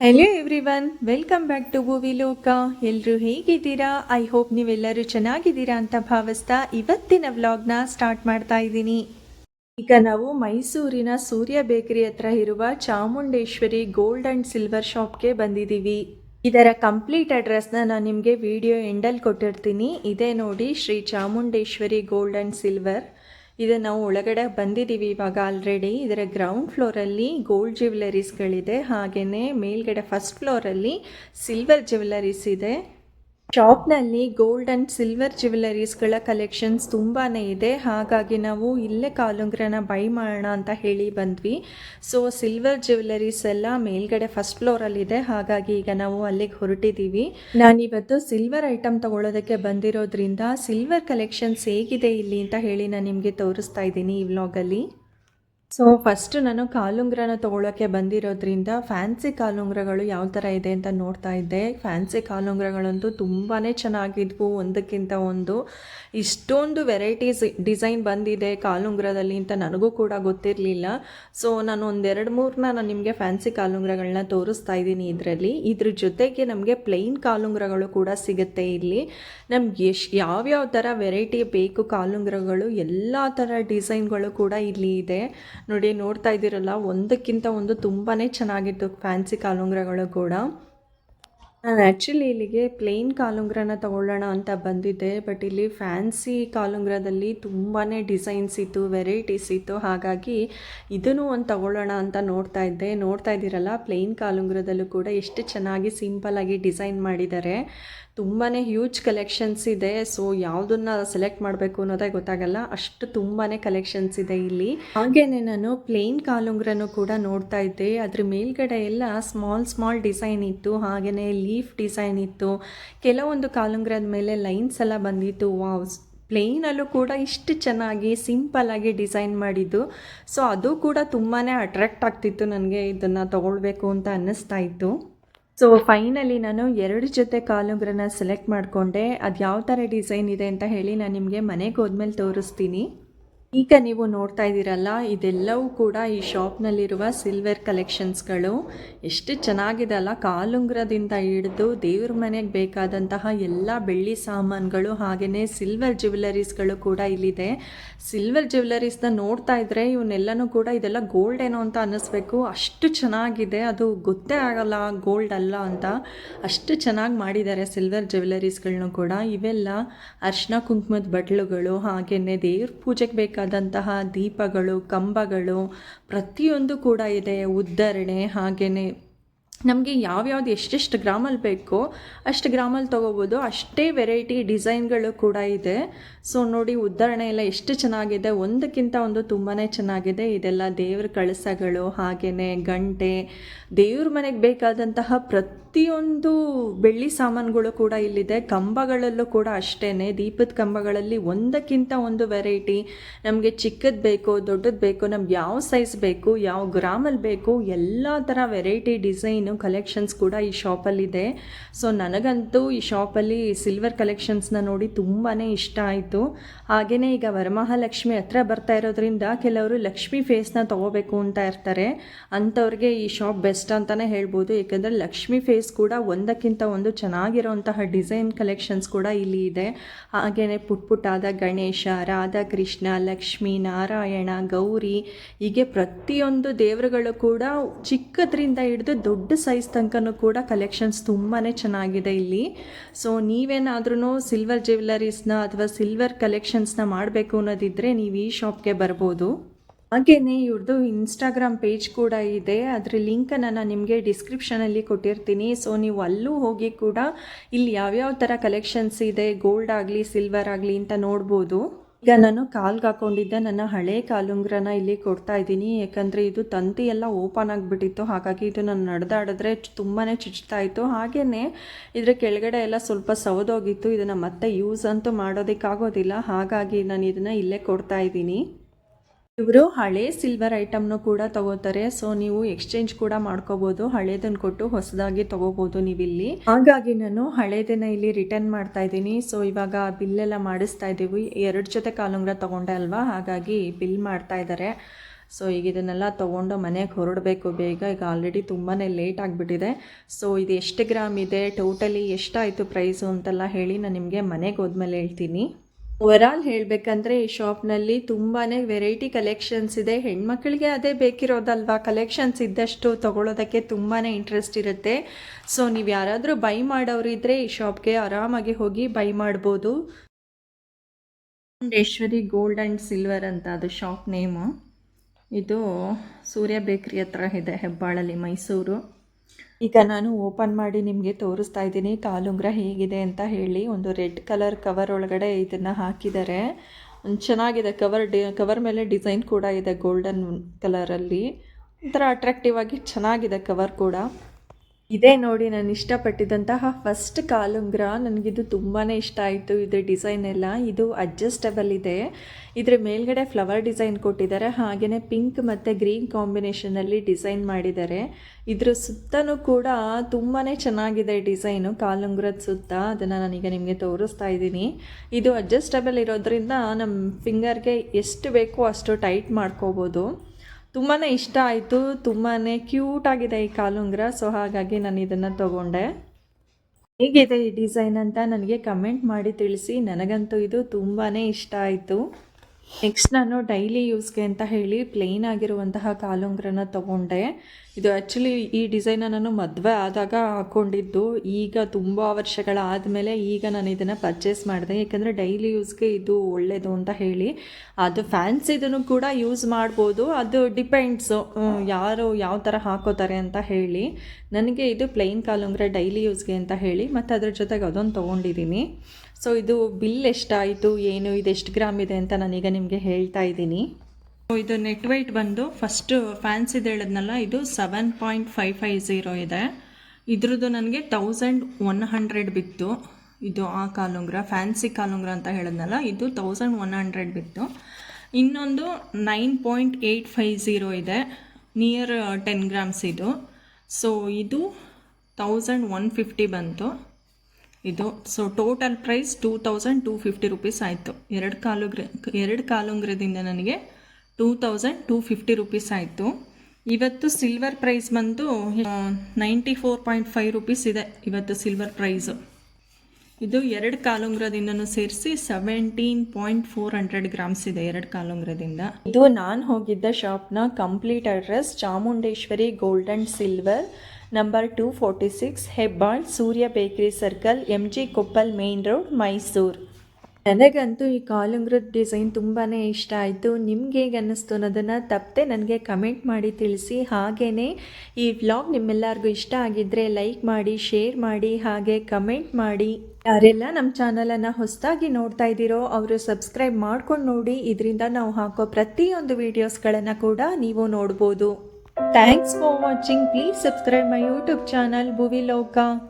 Hello everyone welcome back to Bhoovi Loka ಎಲ್ಲರೂ ಹೇಗಿದ್ದೀರಾ? I hope ನೀವೆಲ್ಲರೂ ಚೆನ್ನಾಗಿದ್ದೀರಾ ಅಂತ ಭಾವಿಸ್ತಾ ಇವತ್ತಿನ ವ್ಲಾಗ್ನ ಸ್ಟಾರ್ಟ್ ಮಾಡ್ತಾ ಇದ್ದೀನಿ. ಈಗ ನಾವು ಮೈಸೂರಿನ ಸೂರ್ಯ ಬೇಕರಿ ಹತ್ರ ಇರುವ ಚಾಮುಂಡೇಶ್ವರಿ ಗೋಲ್ಡ್ ಅಂಡ್ ಸಿಲ್ವರ್ ಶಾಪ್ಗೆ ಬಂದಿದ್ದೀವಿ. ಇದರ ಕಂಪ್ಲೀಟ್ ಅಡ್ರೆಸ್ನ ನಾನು ನಿಮಗೆ ವಿಡಿಯೋ ಎಂಡಲ್ಲಿ ಕೊಟ್ಟಿರ್ತೀನಿ. ಇದೇ ನೋಡಿ Shri Chamundeshwari gold and silver ಇದು, ನಾವು ಒಳಗಡೆ ಬಂದಿದ್ದೀವಿ ಇವಾಗ ಆಲ್ರೆಡಿ ಇದರ ಗ್ರೌಂಡ್ ಫ್ಲೋರಲ್ಲಿ ಗೋಲ್ಡ್ ಜ್ಯುವೆಲರೀಸ್ಗಳಿದೆ ಹಾಗೆಯೇ ಮೇಲ್ಗಡೆ ಫಸ್ಟ್ ಫ್ಲೋರಲ್ಲಿ ಸಿಲ್ವರ್ ಜ್ಯುವೆಲರೀಸ್ ಇದೆ. ಶಾಪ್ನಲ್ಲಿ ಗೋಲ್ಡ್ ಆ್ಯಂಡ್ ಸಿಲ್ವರ್ ಜ್ಯುವೆಲರೀಸ್ಗಳ ಕಲೆಕ್ಷನ್ಸ್ ತುಂಬಾ ಇದೆ. ಹಾಗಾಗಿ ನಾವು ಇಲ್ಲೇ ಕಾಲುಂಗ್ರನ ಬೈ ಮಾಡೋಣ ಅಂತ ಹೇಳಿ ಬಂದ್ವಿ. ಸೊ ಸಿಲ್ವರ್ ಜ್ಯುವೆಲರೀಸ್ ಎಲ್ಲ ಮೇಲ್ಗಡೆ ಫಸ್ಟ್ ಫ್ಲೋರಲ್ಲಿದೆ ಹಾಗಾಗಿ ಈಗ ನಾವು ಅಲ್ಲಿಗೆ ಹೊರಟಿದ್ದೀವಿ ನಾನಿವತ್ತು ಸಿಲ್ವರ್ ಐಟಮ್ ತಗೊಳ್ಳೋದಕ್ಕೆ ಬಂದಿರೋದ್ರಿಂದ ಸಿಲ್ವರ್ ಕಲೆಕ್ಷನ್ಸ್ ಹೇಗಿದೆ ಇಲ್ಲಿ ಅಂತ ಹೇಳಿ ನಾನು ನಿಮಗೆ ತೋರಿಸ್ತಾ ಇದ್ದೀನಿ ಈ ವ್ಲಾಗಲ್ಲಿ ಸೊ ಫಸ್ಟ್ ನಾನು ಕಾಲುಂಗ್ರನ ತೊಗೊಳಕ್ಕೆ ಬಂದಿರೋದ್ರಿಂದ ಫ್ಯಾನ್ಸಿ ಕಾಲುಂಗ್ರಗಳು ಯಾವ ಥರ ಇದೆ ಅಂತ ನೋಡ್ತಾ ಇದ್ದೆ. ಫ್ಯಾನ್ಸಿ ಕಾಲುಂಗ್ರಗಳಂತೂ ತುಂಬಾ ಚೆನ್ನಾಗಿದ್ವು. ಒಂದಕ್ಕಿಂತ ಒಂದು ಇಷ್ಟೊಂದು ವೆರೈಟೀಸ್ ಡಿಸೈನ್ ಬಂದಿದೆ ಕಾಲುಂಗ್ರದಲ್ಲಿ ಅಂತ ನನಗೂ ಕೂಡ ಗೊತ್ತಿರಲಿಲ್ಲ. ಸೊ ನಾನು ಒಂದೆರಡು ಮೂರನ್ನ ನಾನು ನಿಮಗೆ ಫ್ಯಾನ್ಸಿ ಕಾಲುಂಗ್ರಗಳನ್ನ ತೋರಿಸ್ತಾ ಇದ್ದೀನಿ ಇದರಲ್ಲಿ. ಇದ್ರ ಜೊತೆಗೆ ನಮಗೆ ಪ್ಲೈನ್ ಕಾಲುಂಗ್ರಗಳು ಕೂಡ ಸಿಗುತ್ತೆ ಇಲ್ಲಿ. ನಮ್ಗೆ ಎಷ್ಟು ಯಾವ್ಯಾವ ಥರ ವೆರೈಟಿ ಬೇಕು ಕಾಲುಂಗ್ರಗಳು, ಎಲ್ಲ ಥರ ಡಿಸೈನ್ಗಳು ಕೂಡ ಇಲ್ಲಿ ಇದೆ. ನೋಡಿ, ನೋಡ್ತಾ ಇದ್ದೀರಲ್ಲ, ಒಂದಕ್ಕಿಂತ ಒಂದು ತುಂಬಾ ಚೆನ್ನಾಗಿತ್ತು ಫ್ಯಾನ್ಸಿ ಕಾಲುಂಗ್ರಗಳು ಕೂಡ. ನಾನು ಆ್ಯಕ್ಚುಲಿ ಇಲ್ಲಿಗೆ ಪ್ಲೇನ್ ಕಾಲುಂಗ್ರನ ತಗೊಳ್ಳೋಣ ಅಂತ ಬಂದಿದ್ದೆ ಬಟ್ ಇಲ್ಲಿ ಫ್ಯಾನ್ಸಿ ಕಾಲುಂಗ್ರದಲ್ಲಿ ತುಂಬಾ ಡಿಸೈನ್ಸ್ ಇತ್ತು ವೆರೈಟೀಸ್ ಇತ್ತು. ಹಾಗಾಗಿ ಇದನ್ನು ಒಂದು ತಗೊಳ್ಳೋಣ ಅಂತ ನೋಡ್ತಾ ಇದ್ದೆ. ನೋಡ್ತಾ ಇದ್ದೀರಲ್ಲ ಪ್ಲೇನ್ ಕಾಲುಂಗ್ರದಲ್ಲೂ ಕೂಡ ಎಷ್ಟು ಚೆನ್ನಾಗಿ ಸಿಂಪಲ್ಲಾಗಿ ಡಿಸೈನ್ ಮಾಡಿದ್ದಾರೆ. ತುಂಬಾ ಹ್ಯೂಜ್ ಕಲೆಕ್ಷನ್ಸ್ ಇದೆ. ಸೊ ಯಾವುದನ್ನ ಸೆಲೆಕ್ಟ್ ಮಾಡಬೇಕು ಅನ್ನೋದೇ ಗೊತ್ತಾಗಲ್ಲ. ಅಷ್ಟು ತುಂಬಾ ಕಲೆಕ್ಷನ್ಸ್ ಇದೆ ಇಲ್ಲಿ. ಹಾಗೇನೆ ನಾನು ಪ್ಲೇನ್ ಕಾಲುಂಗ್ರನು ಕೂಡ ನೋಡ್ತಾ ಇದ್ದೆ. ಅದ್ರ ಮೇಲ್ಗಡೆ ಎಲ್ಲ ಸ್ಮಾಲ್ ಸ್ಮಾಲ್ ಡಿಸೈನ್ ಇತ್ತು. ಹಾಗೆಯೇ ಲೀಫ್ ಡಿಸೈನ್ ಇತ್ತು. ಕೆಲವೊಂದು ಕಾಲುಂಗ್ರದ ಮೇಲೆ ಲೈನ್ಸ್ ಎಲ್ಲ ಬಂದಿತ್ತು. ವಾವ್ ಪ್ಲೇನಲ್ಲೂ ಕೂಡ ಇಷ್ಟು ಚೆನ್ನಾಗಿ ಸಿಂಪಲ್ಲಾಗಿ ಡಿಸೈನ್ ಮಾಡಿದ್ದು. ಸೊ ಅದು ಕೂಡ ತುಂಬಾ ಅಟ್ರಾಕ್ಟ್ ಆಗ್ತಿತ್ತು ನನಗೆ. ಇದನ್ನು ತಗೊಳ್ಬೇಕು ಅಂತ ಅನ್ನಿಸ್ತಾ ಇತ್ತು. ಸೊ ಫೈನಲಿ ನಾನು ಎರಡು ಜೊತೆ ಕಾಲುಗ್ರನ್ನ ಸೆಲೆಕ್ಟ್ ಮಾಡಿಕೊಂಡೆ. ಅದು ಯಾವ ಥರ ಡಿಸೈನ್ ಇದೆ ಅಂತ ಹೇಳಿ ನಾನು ನಿಮಗೆ ಮನೆಗೆ ಹೋದ್ಮೇಲೆ ತೋರಿಸ್ತೀನಿ. ಈಗ ನೀವು ನೋಡ್ತಾ ಇದ್ದೀರಲ್ಲ, ಇದೆಲ್ಲವೂ ಕೂಡ ಈ ಶಾಪ್ನಲ್ಲಿರುವ ಸಿಲ್ವರ್ ಕಲೆಕ್ಷನ್ಸ್ಗಳು ಎಷ್ಟು ಚೆನ್ನಾಗಿದೆ ಅಲ್ಲ, ಕಾಲುಂಗ್ರದಿಂದ ಹಿಡಿದು ದೇವ್ರ ಮನೆಗೆ ಬೇಕಾದಂತಹ ಎಲ್ಲ ಬೆಳ್ಳಿ ಸಾಮಾನುಗಳು ಹಾಗೆಯೇ ಸಿಲ್ವರ್ ಜ್ಯುವೆಲರೀಸ್ಗಳು ಕೂಡ ಇಲ್ಲಿದೆ. ಸಿಲ್ವರ್ ಜ್ಯುವೆಲರೀಸ್ನ ನೋಡ್ತಾ ಇದ್ದರೆ ಇವನ್ನೆಲ್ಲನೂ ಕೂಡ ಇದೆಲ್ಲ ಗೋಲ್ಡ್ ಏನೋ ಅಂತ ಅನ್ನಿಸ್ಬೇಕು. ಅಷ್ಟು ಚೆನ್ನಾಗಿದೆ, ಅದು ಗೊತ್ತೇ ಆಗಲ್ಲ ಗೋಲ್ಡ್ ಅಲ್ಲ ಅಂತ. ಅಷ್ಟು ಚೆನ್ನಾಗಿ ಮಾಡಿದ್ದಾರೆ ಸಿಲ್ವರ್ ಜ್ಯುವೆಲರೀಸ್ಗಳನ್ನೂ ಕೂಡ. ಇವೆಲ್ಲ ಅರ್ಶಿನ ಕುಂಕುಮದ ಬಟ್ಲುಗಳು ಹಾಗೆಯೇ ದೇವ್ರ ಪೂಜೆಗೆ ಬೇಕಾದಂತಹ ದೀಪಗಳು ಕಂಬಗಳು ಪ್ರತಿಯೊಂದು ಕೂಡ ಇದೆ. ಉದ್ದರಣೆ ಹಾಗೆಯೇ ನಮಗೆ ಯಾವ್ಯಾವ್ದು ಎಷ್ಟೆಷ್ಟು ಗ್ರಾಮಲ್ಲಿ ಬೇಕೋ ಅಷ್ಟು ಗ್ರಾಮಲ್ಲಿ ತೊಗೋಬೋದು. ಅಷ್ಟೇ ವೆರೈಟಿ ಡಿಸೈನ್ಗಳು ಕೂಡ ಇದೆ. ಸೊ ನೋಡಿ ಉದಾಹರಣೆ ಎಲ್ಲ ಎಷ್ಟು ಚೆನ್ನಾಗಿದೆ. ಒಂದಕ್ಕಿಂತ ಒಂದು ತುಂಬಾ ಚೆನ್ನಾಗಿದೆ. ಇದೆಲ್ಲ ದೇವ್ರ ಕಳಸಗಳು ಹಾಗೆಯೇ ಗಂಟೆ. ದೇವ್ರ ಮನೆಗೆ ಬೇಕಾದಂತಹ ಪ್ರತಿಯೊಂದು ಬೆಳ್ಳಿ ಸಾಮಾನುಗಳು ಕೂಡ ಇಲ್ಲಿದೆ. ಕಂಬಗಳಲ್ಲೂ ಕೂಡ ಅಷ್ಟೇ ದೀಪದ ಕಂಬಗಳಲ್ಲಿ ಒಂದಕ್ಕಿಂತ ಒಂದು ವೆರೈಟಿ ನಮಗೆ ಚಿಕ್ಕದು ಬೇಕು, ದೊಡ್ಡದು ಬೇಕು, ನಮ್ಗೆ ಯಾವ ಸೈಜ್ ಬೇಕು, ಯಾವ ಗ್ರಾಮಲ್ಲಿ ಬೇಕು, ಎಲ್ಲ ಥರ ವೆರೈಟಿ ಡಿಸೈನು ಕಲೆಕ್ಷನ್ಸ್ ಕೂಡ ಈ ಶಾಪಲ್ಲಿದೆ ಸೊ ನನಗಂತೂ ಈ ಶಾಪಲ್ಲಿ ಸಿಲ್ವರ್ ಕಲೆಕ್ಷನ್ಸ್ನ ನೋಡಿ ತುಂಬಾ ಇಷ್ಟ ಆಯಿತು. ಹಾಗೆಯೇ ಈಗ ವರಮಹಾಲಕ್ಷ್ಮಿ ಹತ್ರ ಬರ್ತಾ ಇರೋದ್ರಿಂದ ಕೆಲವರು ಲಕ್ಷ್ಮಿ ಫೇಸ್ನ ತೊಗೋಬೇಕು ಅಂತ ಇರ್ತಾರೆ. ಅಂಥವ್ರಿಗೆ ಈ ಶಾಪ್ ಬೆಸ್ಟ್ ಅಂತಲೇ ಹೇಳ್ಬೋದು. ಏಕೆಂದರೆ ಲಕ್ಷ್ಮಿ ಫೇಸ್ ಕೂಡ ಒಂದಕ್ಕಿಂತ ಒಂದು ಚೆನ್ನಾಗಿರೋಂತಹ ಡಿಸೈನ್ ಕಲೆಕ್ಷನ್ಸ್ ಕೂಡ ಇಲ್ಲಿ ಇದೆ. ಹಾಗೆಯೇ ಪುಟ್ ಪುಟ್ಟಾದ ಗಣೇಶ, ರಾಧಾಕೃಷ್ಣ, ಲಕ್ಷ್ಮಿ, ನಾರಾಯಣ, ಗೌರಿ ಹೀಗೆ ಪ್ರತಿಯೊಂದು ದೇವರುಗಳು ಕೂಡ ಚಿಕ್ಕದ್ರಿಂದ ಹಿಡಿದು ದೊಡ್ಡ ಸೈಜ್ ತನಕನೂ ಕೂಡ ಕಲೆಕ್ಷನ್ಸ್ ತುಂಬಾ ಚೆನ್ನಾಗಿದೆ ಇಲ್ಲಿ. ಸೊ ನೀವೇನಾದ್ರೂ ಸಿಲ್ವರ್ ಜ್ಯುವೆಲರೀಸ್ನ ಅಥವಾ ಸಿಲ್ವರ್ ಕಲೆಕ್ಷನ್ಸ್ನ ಮಾಡಬೇಕು ಅನ್ನೋದಿದ್ದರೆ ನೀವು ಈ ಶಾಪ್ಗೆ ಬರ್ಬೋದು. ಹಾಗೆಯೇ ಇವ್ರದ್ದು ಇನ್ಸ್ಟಾಗ್ರಾಮ್ ಪೇಜ್ ಕೂಡ ಇದೆ. ಅದರ ಲಿಂಕನ್ನು ನಾನು ನಿಮಗೆ ಡಿಸ್ಕ್ರಿಪ್ಷನಲ್ಲಿ ಕೊಟ್ಟಿರ್ತೀನಿ. ಸೊ ನೀವು ಅಲ್ಲೂ ಹೋಗಿ ಕೂಡ ಇಲ್ಲಿ ಯಾವ್ಯಾವ ಥರ ಕಲೆಕ್ಷನ್ಸ್ ಇದೆ ಗೋಲ್ಡ್ ಆಗಲಿ ಸಿಲ್ವರ್ ಆಗಲಿ ಅಂತ ನೋಡ್ಬೋದು. ಈಗ ನಾನು ಕಾಲ್ಗೆ ಹಾಕೊಂಡಿದ್ದೆ, ನನ್ನ ಹಳೆ ಕಾಲುಂಗ್ರನ ಇಲ್ಲಿ ಕೊಡ್ತಾ ಇದ್ದೀನಿ. ಯಾಕಂದರೆ ಇದು ತಂತಿ ಎಲ್ಲ ಓಪನ್ ಆಗಿಬಿಟ್ಟಿತ್ತು. ಹಾಗಾಗಿ ಇದು ನಾನು ನಡೆದಾಡಿದ್ರೆ ತುಂಬಾ ಚಿಚ್ತಾ ಇತ್ತು. ಹಾಗೆಯೇ ಇದರ ಕೆಳಗಡೆ ಎಲ್ಲ ಸ್ವಲ್ಪ ಸವದೋಗಿತ್ತು. ಇದನ್ನು ಮತ್ತೆ ಯೂಸ್ ಅಂತೂ ಮಾಡೋದಕ್ಕಾಗೋದಿಲ್ಲ. ಹಾಗಾಗಿ ನಾನು ಇದನ್ನು ಇಲ್ಲೇ ಕೊಡ್ತಾ ಇದ್ದೀನಿ. ಇವರು ಹಳೆ ಸಿಲ್ವರ್ ಐಟಮ್ನು ಕೂಡ ತಗೋತಾರೆ. ಸೊ ನೀವು ಎಕ್ಸ್ಚೇಂಜ್ ಕೂಡ ಮಾಡ್ಕೋಬಹುದು ಹಳೇದನ್ನ ಕೊಟ್ಟು ಹೊಸದಾಗಿ ತಗೋಬಹುದು ನೀವಿಲ್ಲಿ. ಹಾಗಾಗಿ ನಾನು ಹಳೇದನ್ನ ಇಲ್ಲಿ ರಿಟರ್ನ್ ಮಾಡ್ತಾ ಇದ್ದೀನಿ. ಸೊ ಇವಾಗ ಬಿಲ್ ಎಲ್ಲ ಮಾಡಿಸ್ತಾ ಇದ್ದೀವಿ. ಎರಡು ಜೊತೆ ಕಾಲುಂಗ್ರ ತಗೊಂಡೆ ಅಲ್ವಾ? ಹಾಗಾಗಿ ಬಿಲ್ ಮಾಡ್ತಾ ಇದ್ದಾರೆ ಸೊ ಈಗ ಇದನ್ನೆಲ್ಲ ತೊಗೊಂಡು ಮನೆಗೆ ಹೊರಡಬೇಕು ಬೇಗ. ಈಗ ಆಲ್ರೆಡಿ ತುಂಬಾ ಲೇಟ್ ಆಗಿಬಿಟ್ಟಿದೆ. ಸೊ ಇದು ಎಷ್ಟು ಗ್ರಾಮ್ ಇದೆ? ಟೋಟಲಿ ಎಷ್ಟಾಯಿತು ಪ್ರೈಸು ಅಂತೆಲ್ಲ ಹೇಳಿ ನಾನು ನಿಮಗೆ ಮನೆಗೆ ಹೋದ್ಮೇಲೆ ಹೇಳ್ತೀನಿ. ಓವರಾಲ್ ಹೇಳಬೇಕಂದ್ರೆ ಈ ಶಾಪ್ನಲ್ಲಿ ತುಂಬಾ ವೆರೈಟಿ ಕಲೆಕ್ಷನ್ಸ್ ಇದೆ. ಹೆಣ್ಮಕ್ಳಿಗೆ ಅದೇ ಬೇಕಿರೋದಲ್ವಾ? ಕಲೆಕ್ಷನ್ಸ್ ಇದ್ದಷ್ಟು ತಗೊಳ್ಳೋದಕ್ಕೆ ತುಂಬಾ ಇಂಟ್ರೆಸ್ಟ್ ಇರುತ್ತೆ. ಸೊ ನೀವು ಯಾರಾದರೂ ಬೈ ಮಾಡೋರಿದ್ರೆ ಈ ಶಾಪ್ಗೆ ಆರಾಮಾಗಿ ಹೋಗಿ ಬೈ ಮಾಡ್ಬೋದು. ಚಾಮುಂಡೇಶ್ವರಿ ಗೋಲ್ಡ್ ಆ್ಯಂಡ್ ಸಿಲ್ವರ್ ಅಂತ ಅದು ಶಾಪ್ ನೇಮು ಇದು ಸೂರ್ಯ ಬೇಕ್ರಿ ಹತ್ರ ಇದೆ ಹೆಬ್ಬಾಳಲ್ಲಿ ಮೈಸೂರು. ಈಗ ನಾನು ಓಪನ್ ಮಾಡಿ ನಿಮಗೆ ತೋರಿಸ್ತಾ ಇದ್ದೀನಿ ಕಾಲುಂಗ್ರ ಹೇಗಿದೆ ಅಂತ ಹೇಳಿ. ಒಂದು ರೆಡ್ ಕಲರ್ ಕವರ್ ಒಳಗಡೆ ಇದನ್ನು ಹಾಕಿದ್ದಾರೆ. ಒಂದು ಚೆನ್ನಾಗಿದೆ ಕವರ್ ಡಿ, ಕವರ್ ಮೇಲೆ ಡಿಸೈನ್ ಕೂಡ ಇದೆ ಗೋಲ್ಡನ್ ಕಲರಲ್ಲಿ. ಒಂಥರ ಅಟ್ರಾಕ್ಟಿವ್ ಆಗಿ ಚೆನ್ನಾಗಿದೆ ಕವರ್ ಕೂಡ. ಇದೇ ನೋಡಿ, ನಾನು ಇಷ್ಟಪಟ್ಟಿದ್ದಂತಹ ಫಸ್ಟ್ ಕಾಲುಂಗ್ರ ನನಗಿದು ತುಂಬಾ ಇಷ್ಟ ಆಯಿತು ಇದು ಡಿಸೈನ್ ಎಲ್ಲ. ಇದು ಅಡ್ಜಸ್ಟಬಲ್ ಇದೆ. ಇದರ ಮೇಲ್ಗಡೆ ಫ್ಲವರ್ ಡಿಸೈನ್ ಕೊಟ್ಟಿದ್ದಾರೆ. ಹಾಗೆಯೇ ಪಿಂಕ್ ಮತ್ತು ಗ್ರೀನ್ ಕಾಂಬಿನೇಷನಲ್ಲಿ ಡಿಸೈನ್ ಮಾಡಿದ್ದಾರೆ. ಇದ್ರ ಸುತ್ತನೂ ಕೂಡ ತುಂಬಾ ಚೆನ್ನಾಗಿದೆ ಡಿಸೈನು ಕಾಲುಂಗ್ರದ ಸುತ್ತ. ಅದನ್ನು ನಾನೀಗ ನಿಮಗೆ ತೋರಿಸ್ತಾ ಇದ್ದೀನಿ. ಇದು ಅಡ್ಜಸ್ಟಬಲ್ ಇರೋದ್ರಿಂದ ನಮ್ಮ ಫಿಂಗರ್ಗೆ ಎಷ್ಟು ಬೇಕೋ ಅಷ್ಟು ಟೈಟ್ ಮಾಡ್ಕೋಬೋದು. ತುಂಬಾ ಇಷ್ಟ ಆಯಿತು ತುಂಬಾ ಕ್ಯೂಟಾಗಿದೆ ಈ ಕಾಲುಂಗ್ರ ಸೊ ಹಾಗಾಗಿ ನಾನು ಇದನ್ನು ತಗೊಂಡೆ. ಹೇಗಿದೆ ಈ ಡಿಸೈನ್ ಅಂತ ನನಗೆ ಕಮೆಂಟ್ ಮಾಡಿ ತಿಳಿಸಿ. ನನಗಂತೂ ಇದು ತುಂಬಾ ಇಷ್ಟ ಆಯಿತು. ನೆಕ್ಸ್ಟ್ ನಾನು ಡೈಲಿ ಯೂಸ್ಗೆ ಅಂತ ಹೇಳಿ ಪ್ಲೇನ್ ಆಗಿರುವಂತಹ ಕಾಲುಂಗ್ರನ ತಗೊಂಡೆ. ಇದು ಆ್ಯಕ್ಚುಲಿ ಈ ಡಿಸೈನ ನಾನು ಮದುವೆ ಆದಾಗ ಹಾಕ್ಕೊಂಡಿದ್ದು ಈಗ ತುಂಬ ವರ್ಷಗಳಾದಮೇಲೆ ಈಗ ನಾನು ಇದನ್ನು ಪರ್ಚೇಸ್ ಮಾಡಿದೆ. ಯಾಕಂದರೆ ಡೈಲಿ ಯೂಸ್ಗೆ ಇದು ಒಳ್ಳೆಯದು ಅಂತ ಹೇಳಿ. ಅದು ಫ್ಯಾನ್ಸಿದನ್ನು ಕೂಡ ಯೂಸ್ ಮಾಡ್ಬೋದು. ಅದು ಡಿಪೆಂಡ್ಸು ಯಾರು ಯಾವ ಥರ ಹಾಕೋತಾರೆ ಅಂತ ಹೇಳಿ. ನನಗೆ ಇದು ಪ್ಲೈನ್ ಕಾಲುಂಗ್ರ ಡೈಲಿ ಯೂಸ್ಗೆ ಅಂತ ಹೇಳಿ. ಮತ್ತು ಅದ್ರ ಜೊತೆಗೆ ಅದೊಂದು ತೊಗೊಂಡಿದ್ದೀನಿ. ಸೊ ಇದು ಬಿಲ್ ಎಷ್ಟಾಯಿತು? ಏನು? ಇದು ಎಷ್ಟು ಗ್ರಾಮ್ ಇದೆ ಅಂತ ನಾನೀಗ ನಿಮಗೆ ಹೇಳ್ತಾ ಇದ್ದೀನಿ. ಸೊ ಇದು ನೆಟ್ ವೈಟ್ ಬಂದು ಫಸ್ಟು ಫ್ಯಾನ್ಸಿದು ಹೇಳಿದ್ನಲ್ಲ, ಇದು seven point five five zero ಇದೆ. ಇದ್ರದ್ದು ನನಗೆ ತೌಸಂಡ್ ಒನ್ ಹಂಡ್ರೆಡ್ ಬಿತ್ತು. ಇದು ಆ ಕಾಲುಂಗ್ರ ಫ್ಯಾನ್ಸಿ ಕಾಲುಂಗ್ರ ಅಂತ ಹೇಳಿದ್ನಲ್ಲ, ಇದು ತೌಸಂಡ್ ಒನ್ ಹಂಡ್ರೆಡ್ ಬಿತ್ತು. ಇನ್ನೊಂದು nine point eight five zero ಇದೆ ನಿಯರ್ ಟೆನ್ ಗ್ರಾಮ್ಸ್ ಇದು. ಸೊ ಇದು ತೌಸಂಡ್ ಒನ್ ಫಿಫ್ಟಿ ಬಂತು. ಇದು. So total price two thousand two fifty rupees ಆಯಿತು. ಎರಡು ಕಾಲುಗ್ರ ಎರಡು ಕಾಲುಂಗ್ರದಿಂದ ನನಗೆ two thousand two fifty rupees ಆಯಿತು. ಇವತ್ತು ಸಿಲ್ವರ್ ಪ್ರೈಸ್ ಬಂದು ninety four point five rupees ಇದೆ ಇವತ್ತು ಸಿಲ್ವರ್ ಪ್ರೈಸು ಇದು ಎರಡು ಕಾಲುಂಗ್ರದಿಂದನೂ ಸೇರಿಸಿ seventeen point four hundred grams ಇದೆ ಎರಡು ಕಾಲುಂಗ್ರದಿಂದ. ಇದು ನಾನು ಹೋಗಿದ್ದ ಶಾಪ್ನ complete address Chamundeshwari gold and silver number two forty six Hebbal Surya bakery circle M G Koppal main road Mysuru ನನಗಂತೂ ಈ ಕಾಲುಂಗ್ರದ ಡಿಸೈನ್ ತುಂಬಾ ಇಷ್ಟ ಆಯಿತು. ನಿಮ್ಗೆ ಹೇಗೆ ಅನ್ನಿಸ್ತು ಅನ್ನೋದನ್ನು ತಪ್ಪದೆ ನನಗೆ ಕಮೆಂಟ್ ಮಾಡಿ ತಿಳಿಸಿ. ಹಾಗೇ ಈ ವ್ಲಾಗ್ ನಿಮ್ಮೆಲ್ಲರಿಗೂ ಇಷ್ಟ ಆಗಿದ್ದರೆ ಲೈಕ್ ಮಾಡಿ, ಶೇರ್ ಮಾಡಿ, ಹಾಗೆ ಕಮೆಂಟ್ ಮಾಡಿ. ಯಾರೆಲ್ಲ ನಮ್ಮ ಚಾನಲನ್ನು ಹೊಸದಾಗಿ ನೋಡ್ತಾ ಇದ್ದೀರೋ ಅವರು ಸಬ್ಸ್ಕ್ರೈಬ್ ಮಾಡ್ಕೊಂಡು ನೋಡಿ. ಇದರಿಂದ ನಾವು ಹಾಕೋ ಪ್ರತಿಯೊಂದು ವೀಡಿಯೋಸ್ಗಳನ್ನು ಕೂಡ ನೀವು ನೋಡ್ಬೋದು. Thanks for watching. Please subscribe my YouTube channel Bhuvi Loka.